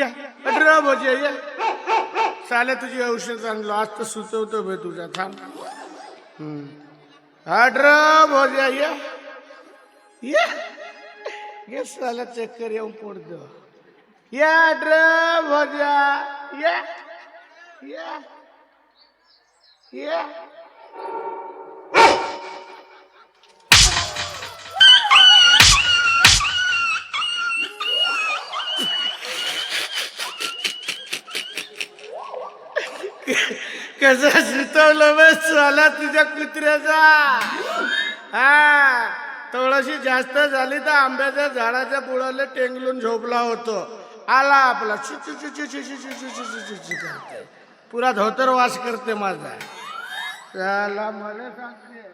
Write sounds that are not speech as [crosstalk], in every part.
या. अठरा भोजे ये. चाले तुझी औषध आणलं. आज तर सुचवतो बे तुझ्या. थांब. अठरा भोजे ये. ये. ये साला चक्कर येऊन पडतो. या अठरा भोजा या. या. या. कसं सुचवलं बस चला तुझ्या कुत्र्याचा हा थोडशी जास्त झाली तर आंब्याच्या झाडाच्या बुळाला टेंगलून झोपला होतो आला आपला पुरा धोतर वास करते माझा त्याला मला सांगते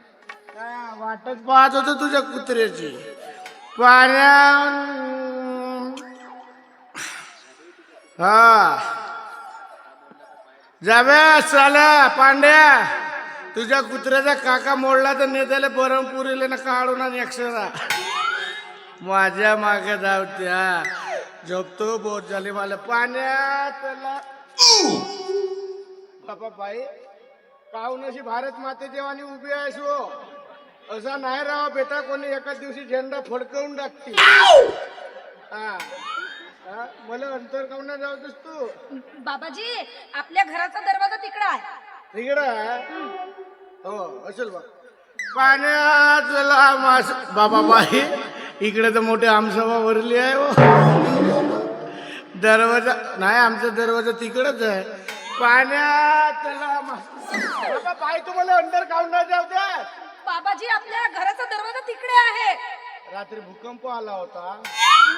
वाटत पाहत होतो तुझ्या कुत्र्याची पाण्या हा जाव्या साला पांड्या. तुझ्या कुत्र्याचा काका मोडला तर नेत्याला परमपुरीला ना काढून आणि अक्षरा. माझ्या मागे धावत्या. झोपतो बोट झाली मला. पाण्यात बापा बाई काहून अशी भारत माते देवानी उभी आहेस हो. असा नाही राहा बेटा कोणी एका दिवशी झेंडा फडकवून टाकते हा. हा? मला अंतर नाही जावतस तू. बाबाजी आपल्या घराचा दरवाजा तिकडा आहे. तिकडं हो असेल बा. पाण्यात मास बाबा बाई इकडे तर मोठी आमसभा भरली आहे हो. दरवाजा नाही आमचा दरवाजा तिकडच आहे. पाण्यात बाबा बाई तुम्हाला काऊन नाही जाऊ द्या. बाबाजी आपल्या घराचा दरवाजा तिकडे आहे. रात्री भूकंप आला होता.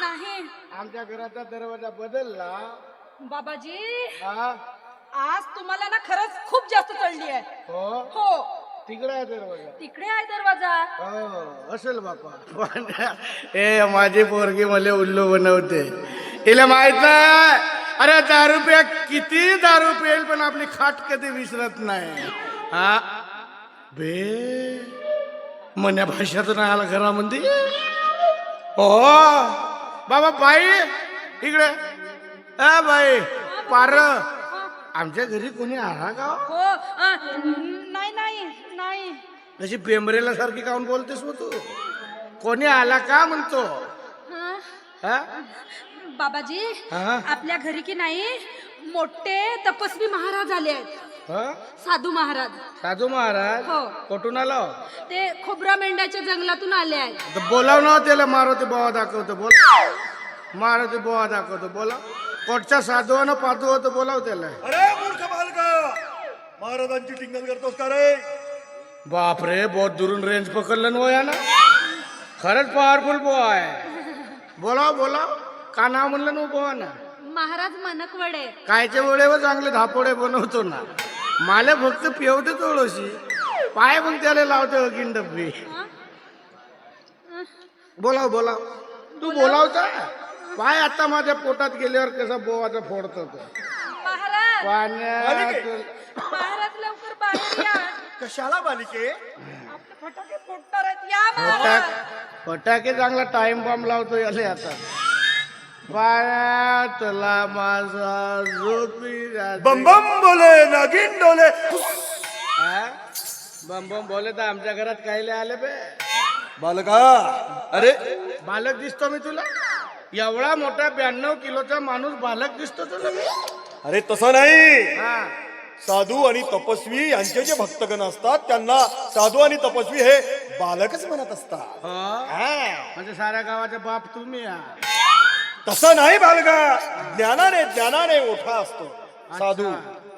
नाही. आमच्या घराचा दरवाजा बदलला. बाबाजी हा? आज तुम्हाला ना खरंच खूप जास्त चढली आहे. हो? हो. तिकडे आहे दरवाजा? तिकडे आहे दरवाजा. हो असेल बापा. ए माझी पोरगी मला उल्लू बनवते. तिला माहीत नाही. अरे दारू पे किती दारू पेल पण आपली खाट कधी विसरत नाही. हा? बे. मन्या भाषात नाही आला घरामध्ये. हो बाबा बाई इकडे. अ बाई पार. आमच्या घरी कोणी आला का? हो नाही नाही नाही. जशी पेंबरेला सारखी काऊन बोलतेस हो तू? कोणी आला का म्हणतो? हं? हा? बाबाजी हा? आपल्या घरी की नाही मोठे तपस्वी महाराज आले आहेत? साधू महाराज. साधू महाराज? हो. कुठून आलो ते खोबरा मेंढ्याच्या जंगलातून आले आहेत. बोलाव ना त्याला मारुती बोवा दाखवतो बोल. मारुती बोवा दाखवतो बोला. कोटच्या साधूनं पाहतो होतं बोलाव त्याला. अरे मूर्ख बालका! महाराजांची टिंगल करतोस का रे? बापरे बहुत दुरून रेंज पकडलं ना या ना खरंच पॉवरफुल बोवा आहे. बोलाव बोलाव का नाव म्हणलं ना बोवा ना महाराज मनकवडे. कायच्या वेळेवर चांगले धापोडे बनवतो ना. मला फक्त पिवते थोडीशी पाय पण त्याला लावते वकीन डब्बी बोलाव बोलाव. तू बोलावता पाय आता माझ्या पोटात गेल्यावर कसा बोवाचा फोडतो तो. पाण्यात महाराज लवकर बाहेर या. कशाला बालिके? आपले फटाके फोडणार आहेत. या महाराज. फटाक फटाके चांगला टाइम बॉम्ब लावतो याले आता. पाण्यातला माझा झोपी. बम बम बोले नागिन डोले. हा? बम बम बोले तर आमच्या घरात कायले आले बे. बालका अरे. बालक दिसतो मी तुला. एवढा मोठा ब्याण्णव किलोचा माणूस बालक दिसतो तुला मी. अरे तसं नाही. हा. साधू आणि तपस्वी यांचे जे भक्तगण असतात त्यांना साधू आणि तपस्वी हे बालकच म्हणत असतात. हो. म्हणजे साऱ्या गावाचा बाप तुम्ही हा. तसं नाही बालका ज्ञानाने ज्ञानाने मोठा असतो. साधू.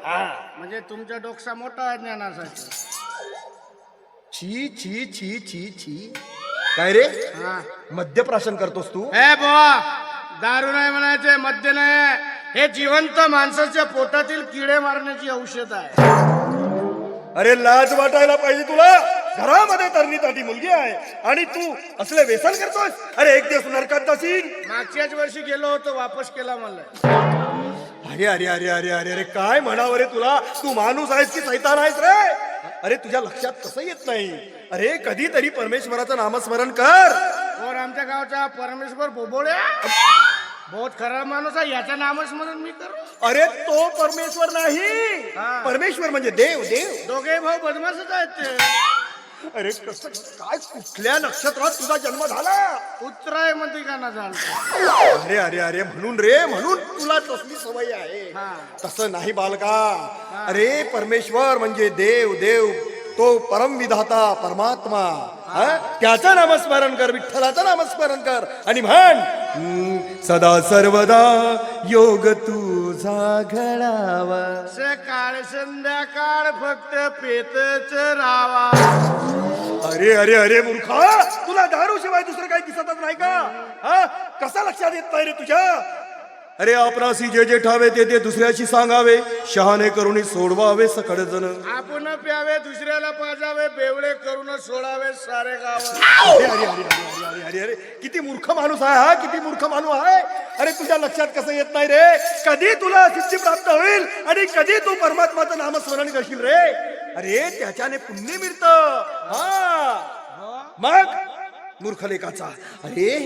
हा. म्हणजे तुमचा डोकसा मोठा आहे ज्ञानासाठी छी छी छी छी छी. काय रे? हा. मद्यप्राशन करतोस तू? ए बुवा. दारू नाही म्हणायचे मद्य नाही. हे जिवंत माणसाच्या पोटातील किडे मारण्याची औषध आहे. अरे लाज वाटायला पाहिजे तुला. घरामध्ये तरणी ताटी मुलगी आहे आणि तू असले व्यसन करतोस अरे एक दिवस नरकात जाशील. मागच्याच वर्षी गेलो होतो वापस केला मला अरे अरे अरे अरे अरे अरे काय म्हणावं रे तुला? तू माणूस आहेस की सैतान आहेस रे? अरे तुझ्या लक्षात कसं येत नाही? अरे कधीतरी परमेश्वराचं नामस्मरण कर. और आमच्या गावचा परमेश्वर बोबोळे? बहुत खराब माणूस आहे याच्या नामस्मरण मी करू? अरे तो परमेश्वर नाही. हा. परमेश्वर म्हणजे देव देव. दोघे भाऊ बदमाशच आहेत ते. अरे कसं काय कुठल्या नक्षत्रात तुझा जन्म झाला? उत्तरायमध्ये का ना झालं. अरे अरे अरे म्हणून रे म्हणून तुला तसली सवय आहे. हा. तसं नाही बालका. अरे परमेश्वर म्हणजे देव देव. तो परम विधाता परमात्मा. हा? त्याचं नामस्मरण कर विठ्ठलाचं नामस्मरण कर आणि म्हण सदा सर्वदा योग तुझा घडावा सकाळ संध्याकाळ फक्त पेतच रावा. अरे अरे अरे मूर्खा! तुला दारू शिवाय दुसरं काही दिसतच नाही का? हा? कसा लक्षात येत नाही रे तुझ्या? अरे आपणासी जे जे ठावे ते ते दुसऱ्याशी सांगावे. शहाणे करून सोडवावे सकड जण आपण प्यावे दुसऱ्याला पाजावे बेवडे करून सोडावे सारे गाव अरे अरे अरे अरे अरे अरे अरे किती मूर्ख माणूस आहे हा किती मूर्ख माणूस आहे. अरे तुझ्या लक्षात कसं येत नाही रे? कधी तुला सिद्धी प्राप्त होईल आणि कधी तू परमात्माचं नामस्मरण करशील रे? अरे त्याच्याने पुण्य मिळत. हा. मग मूर्ख लेखाचा अरे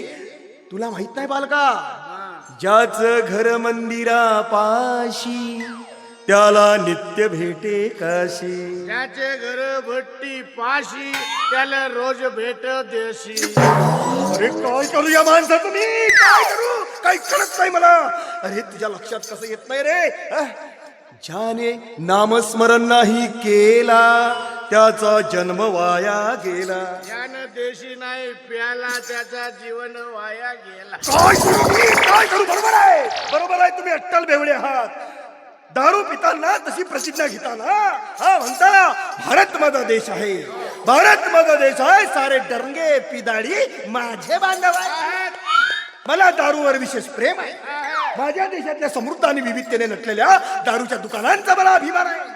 तुला माहीत नाही बालका? ज्याच घर मंदिरा पाशी त्याला नित्य भेटे काशी? त्याचे घर भट्टी पाशी त्याला रोज भेट देशी. अरे काय करू या माणसाचं मी काय करू? काय कळत नाही मला. अरे तुझ्या लक्षात कसं येत नाही रे? अह? ज्याने नामस्मरण नाही केला त्याचा जन्म वाया गेला. यानं देशी नाही प्याला त्याचा जीवन वाया गेला. काय करू मी काय करू? बरोबर आहे. बरोबर आहे तुम्ही अट्टल बेवडे आहात. दारू पिताना तशी प्रतिज्ञा घेताना हा म्हणता भारत माझा देश आहे. भारत माझा देश आहे सारे डरंगे पिदाडी माझे बांधव आहेत. मला दारूवर विशेष प्रेम आहे. माझ्या देशातल्या समृद्ध आणि विविधतेने नटलेल्या दारूच्या दुकानांचा मला अभिमान आहे.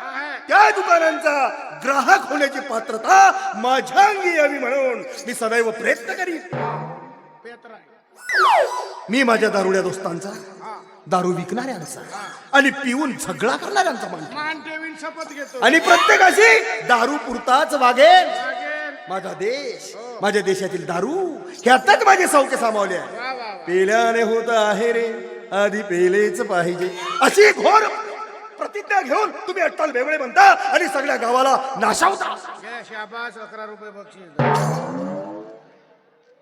त्या दुकानांचा ग्राहक होण्याची पात्रता माझ्या अंगी यावी म्हणून मी सदैव प्रयत्न करीन. मी माझ्या दारुड्या दोस्तांचा दारू विकणाऱ्यांचा आणि पिऊन झगडा करणाऱ्यांचा मान शपथ घेतो. आणि प्रत्येकाशी दारू पुरताच वागेल. माझा देश माझ्या देशातील दारू ह्यातच माझे सौके सामावले आहे. पेल्याने होत आहे रे आधी पेलेच पाहिजे. अशी घोर प्रतिज्ञा घेऊन तुम्ही अट्टल बेवळे म्हणता आणि सगळ्या गावाला नाशावता. शाबास अकरा रुपये बक्षीस.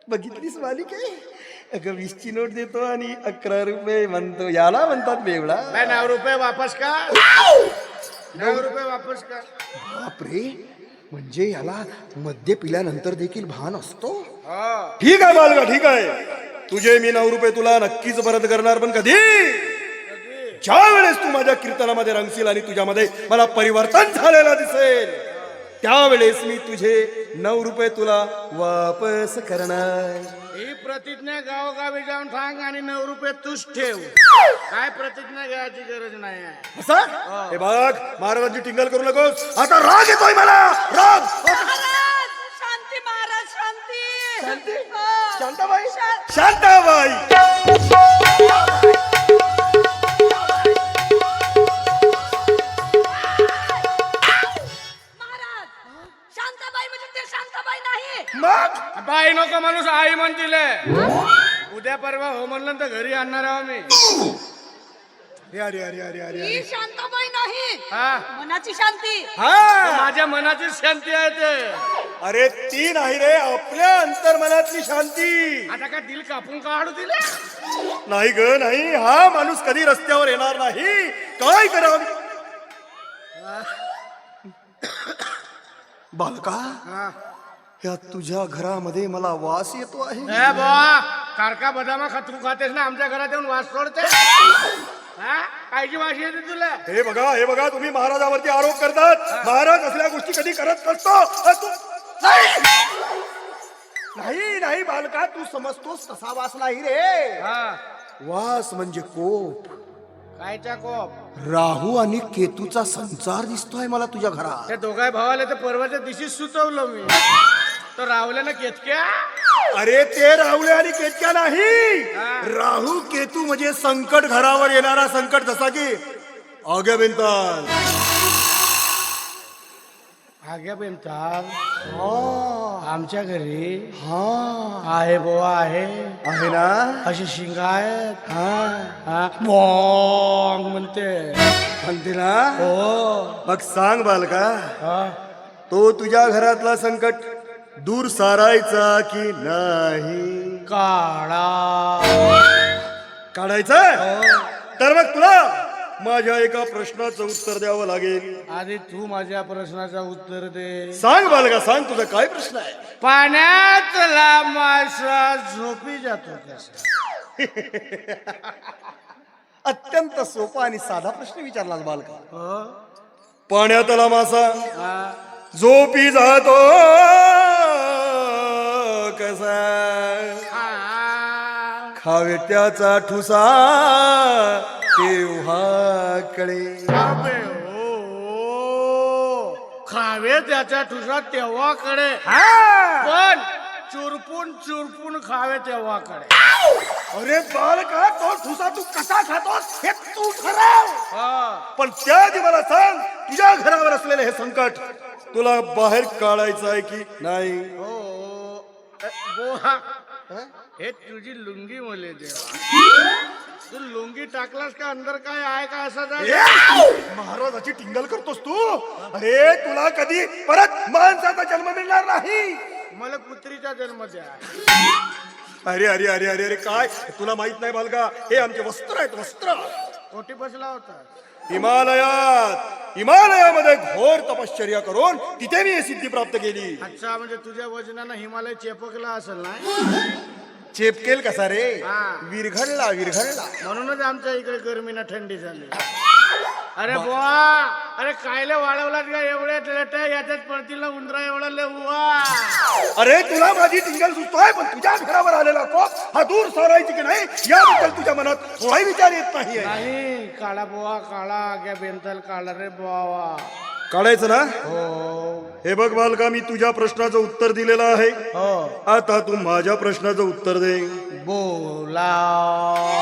बघितलीस मालिके? अगं वीसची नोट देतो आणि अकरा रुपये म्हणतो. याला म्हणतात बेवडा. नाही नऊ रुपये वापस का नऊ रुपये वापस का बापरे म्हणजे याला मद्य पिल्यानंतर देखील भान असतो? हो. ठीक आहे बालगा ठीक आहे. तुझे मी नऊ रुपये तुला नक्कीच परत करणार पण कधी? ज्या वेळेस तू माझ्या कीर्तनामध्ये रंगशील आणि तुझ्यामध्ये मला परिवर्तन झालेलं दिसेल त्यावेळेस मी तुझे नऊ रुपये तुला वापस करणार. ही प्रतिज्ञा गावोगावी जाऊन सांग आणि नऊ रुपये तूच ठेव. काय प्रतिज्ञा घ्यायची गरज नाही आहे. असं? हे. बघ महाराजांची टिंगल करू नकोस. आता राग येतोय मला. राग. महाराज शांती महाराज शांती. शांती? हो. शांताबाई? शांताबाई! मग? बाई नको माणूस आई म्हणतील. उद्या परवा हो म्हणलं तर घरी आणणार आहो मी. अरे अरे अरे अरे अरे ही शांताबाई नाही. हा. मनाची शांती. हा. माझ्या मनाची शांती आहे ते. अरे ती नाही रे. आपल्या अंतर्मनातली शांती. आता काय दिल कापून काढू दिले नाही ग नाही. हा माणूस कधी रस्त्यावर येणार नाही. काय करावं बालका? हा. या तुझ्या घरामध्ये मला वास येतो आहे. ए बुवा कारका बदामा खतरू खातेस ना आमच्या घरात येऊन वास सोडते. हा? कायची वास येते तुला? हे बघा हे बघा तुम्ही महाराजावरती आरोप करतात. महाराज असल्या गोष्टी कधी करत नसतो. अ, तू- नाही! नाही नाही बालका तू समजतोस तसा वास नाही रे. हा. वास म्हणजे कोप. कायचा कोप? राहू आणि केतूचा संचार दिसतोय मला तुझ्या घरात. त्या दोघाय भावाला तर परवाच्या दिवशी सुचवलं मी. तर रावल्यानं केतक्या? अरे ते राहुले आणि केतक्या नाही. राहू केतू म्हणजे संकट घरावर येणारा संकट जसा की आग्या बिनताल आग्या बेनताल हा, आमच्या घरी? हा. आहे बोवा आहे. आहे ना? अशी शिंग आहेत. हा. हा, बॉंग म्हणते. म्हणते ना? हो. मग सांग बालका हा. तो तुझ्या घरातला संकट दूर सारायचा की नाही? काळा काढायचा हो. तर मग तुला माझ्या एका प्रश्नाचं उत्तर द्यावं लागेल. आधी तू माझ्या प्रश्नाचं उत्तर दे. सांग बालका सांग तुझा काय प्रश्न आहे? पाण्यातला मासा झोपी जातो कसा? [laughs] अत्यंत सोपा आणि साधा प्रश्न विचारला बालका. हो. पाण्यातला मासा हा. झोपी जातो. कसा? हा. खावे त्याचा ठुसा तेव्हा कळे हो, हो. खावे त्याच्या ठुसा तेव्हाकडे पण चुरपून चुरपून खावे तेव्हाकडे अरे बालका तो ठुसा तू कसा खातोस हे तू ठरव. हा. पण त्याआधी मला सांग तुझ्या घरावर असलेले हे संकट तुला बाहेर काढायचं आहे की नाही? हो. बोहा. हे तुझी लुंगी मले देवा तू लुंगी टाकलास का अंदर काय आहे का असा! महाराजाची टिंगल करतोस तू? अरे तुला कधी परत माणसाचा जन्म मिळणार नाही. मला कुत्रीचा जन्म द्या. अरे अरे अरे अरे अरे काय? तुला माहीत नाही बालका हे आमचे वस्त्र आहेत वस्त्र. कोठी बसला होता. हिमालयात. हिमालयामध्ये घोर तपश्चर्या करून तिथे मी ही सिद्धी प्राप्त केली. अच्छा म्हणजे तुझ्या वजनानं हिमालय चेपकला असेल ना? चेपकेल कसा रे? हा. विरघडला विरघडला म्हणूनच आमच्या इकडे गरमीनं थंडी झाली. अरे बुवा अरे कायले वाढवलात का एवढे लेट? याच्यात पडतील ना उंदरा एवढा लय बुवा अरे तुला माझी टिंगल सुचतोय पण तुझ्या घरावर आलेला कोप हा दूर सारायची की नाही याबद्दल तुझ्या मनात थोडाही विचार येत नाहीये. नाही काळा बुवा काळा आग्या बेंतल काळा रे बुवा. काढायचं ना? हो. हे बघ बालका मी तुझ्या प्रश्नाचं उत्तर दिलेलं आहे. हो. आता तू माझ्या प्रश्नाचं उत्तर दे. बोला.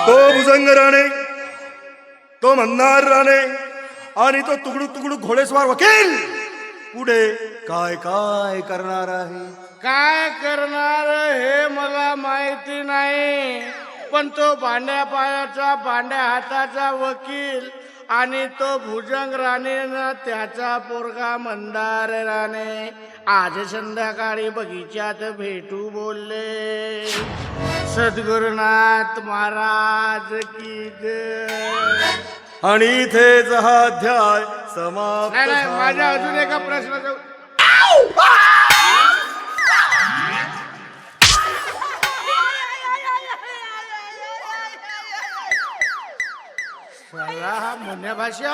तो भुजंग राणे तो मंदार राणे आणि तो तुकडू तुकडू घोडेस्वार वकील. पुढे काय काय करणार आहे? काय करणार हे मला माहिती नाही पण तो भांड्या पायाचा भांड्या हाताचा वकील आणि तो भुजंग राणेनं त्याचा पोरगा मंदार राणे. आज संध्याकाळी बगीच्यात भेटू बोलले सद्गुरुनाथ महाराज की आणि इथेच हा अध्याय समाप्त नाही नाही झाला. माझ्या अजून एका प्रश्नाचं साला हा मुन्या भाषा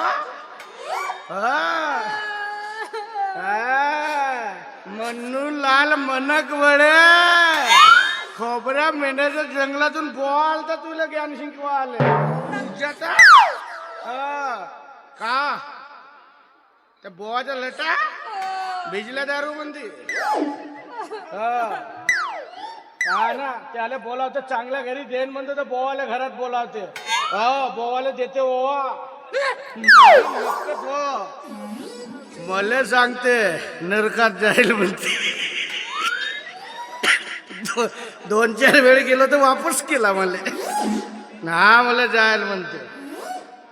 हा. हा. मन्नू लाल मनक वडे. खोबऱ्या मेंढ्याच्या जंगलातून बोल तर तुला ज्ञान शिंकवा आले तुझ्याचा? हा. का? त्या बोवाच्या लटा? भिजल्या दारू बंदी हा ना त्याला बोलावतं चांगल्या घरी देईन म्हणतो तर बोवाला घरात बोलावते. हो बोवाला देते ओवा. [laughs] हो मला सांगते नरकात जाईल म्हणते. दो- दोन चार वेळ गेलो तर वापस केला मला. ना मला जायला म्हणते.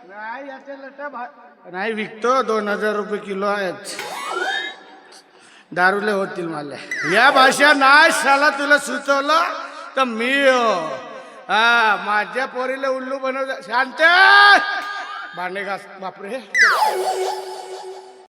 नाही याच्या लटा भा नाही विकतो. दोन हजार रुपये किलो आहेत. दारूले होतील मला. या भाषा नाही शाला तुला सुचवलं तर मी हो. हा माझ्या पोरीला उल्लू बनव शांत! भांडे घास बापरे.